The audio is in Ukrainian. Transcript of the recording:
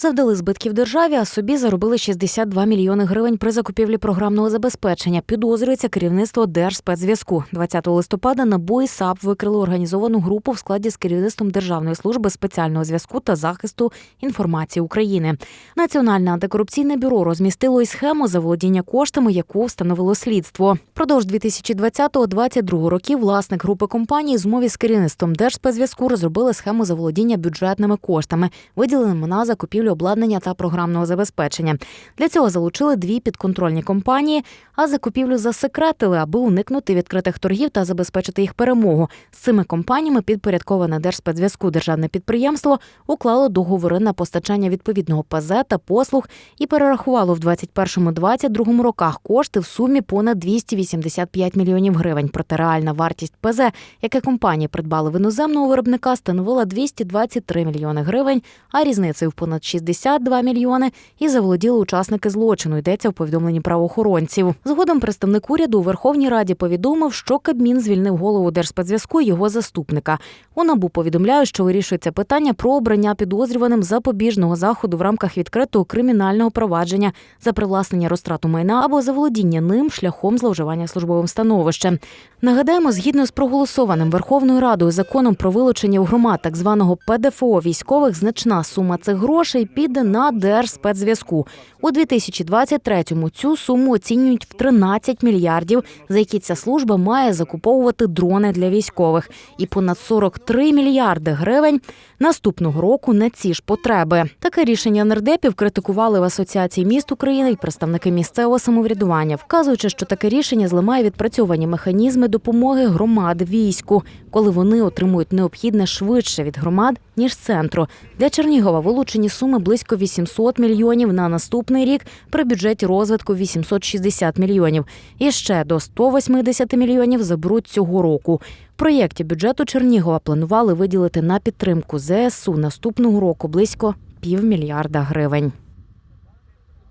Завдали збитків державі, а собі заробили 62 мільйони гривень при закупівлі програмного забезпечення. Підозрюється керівництво Держспецзв'язку. 20 листопада НАБУ і САП викрили організовану групу в складі з керівництвом Державної служби спеціального зв'язку та захисту інформації України. Національне антикорупційне бюро розмістило і схему заволодіння коштами, яку встановило слідство. Продовж 2020-2022 років власник групи компаній з мові з керівництвом Держспецзв'язку розробили схему заволодіння бюджетними коштами, виділеними на закупівлю обладнання та програмного забезпечення. Для цього залучили дві підконтрольні компанії, а закупівлю засекретили, аби уникнути відкритих торгів та забезпечити їх перемогу. З цими компаніями підпорядковане Держспецзв'язку державне підприємство уклало договори на постачання відповідного ПЗ та послуг і перерахувало в 2021-2022 роках кошти в сумі понад 285 мільйонів гривень. Проте реальна вартість ПЗ, яке компанії придбали в іноземного виробника, становила 223 мільйони гривень, а різницею в понад 62 мільйони і заволоділи учасники злочину. Йдеться в повідомленні правоохоронців. Згодом представник уряду у Верховній Раді повідомив, що Кабмін звільнив голову Держспецзв'язку його заступника. У НАБУ повідомляють, що вирішується питання про обрання підозрюваним запобіжного заходу в рамках відкритого кримінального провадження за привласнення розтрату майна або заволодіння ним шляхом зловживання службовим становищем. Нагадаємо, згідно з проголосованим Верховною Радою законом про вилучення в громад так званого ПДФО військових, значна сума цих грошей піде на Держспецзв'язку. У 2023-му цю суму оцінюють в 13 мільярдів, за які ця служба має закуповувати дрони для військових, і понад 43 мільярди гривень наступного року на ці ж потреби. Таке рішення нардепів критикували в Асоціації міст України і представники місцевого самоврядування, вказуючи, що таке рішення зламає відпрацьовані механізми допомоги громад війську, коли вони отримують необхідне швидше від громад ніж центру. Для Чернігова вилучені суми близько 800 мільйонів на наступний рік при бюджеті розвитку 860 мільйонів. І ще до 180 мільйонів заберуть цього року. В проєкті бюджету Чернігова планували виділити на підтримку ЗСУ наступного року близько півмільярда гривень.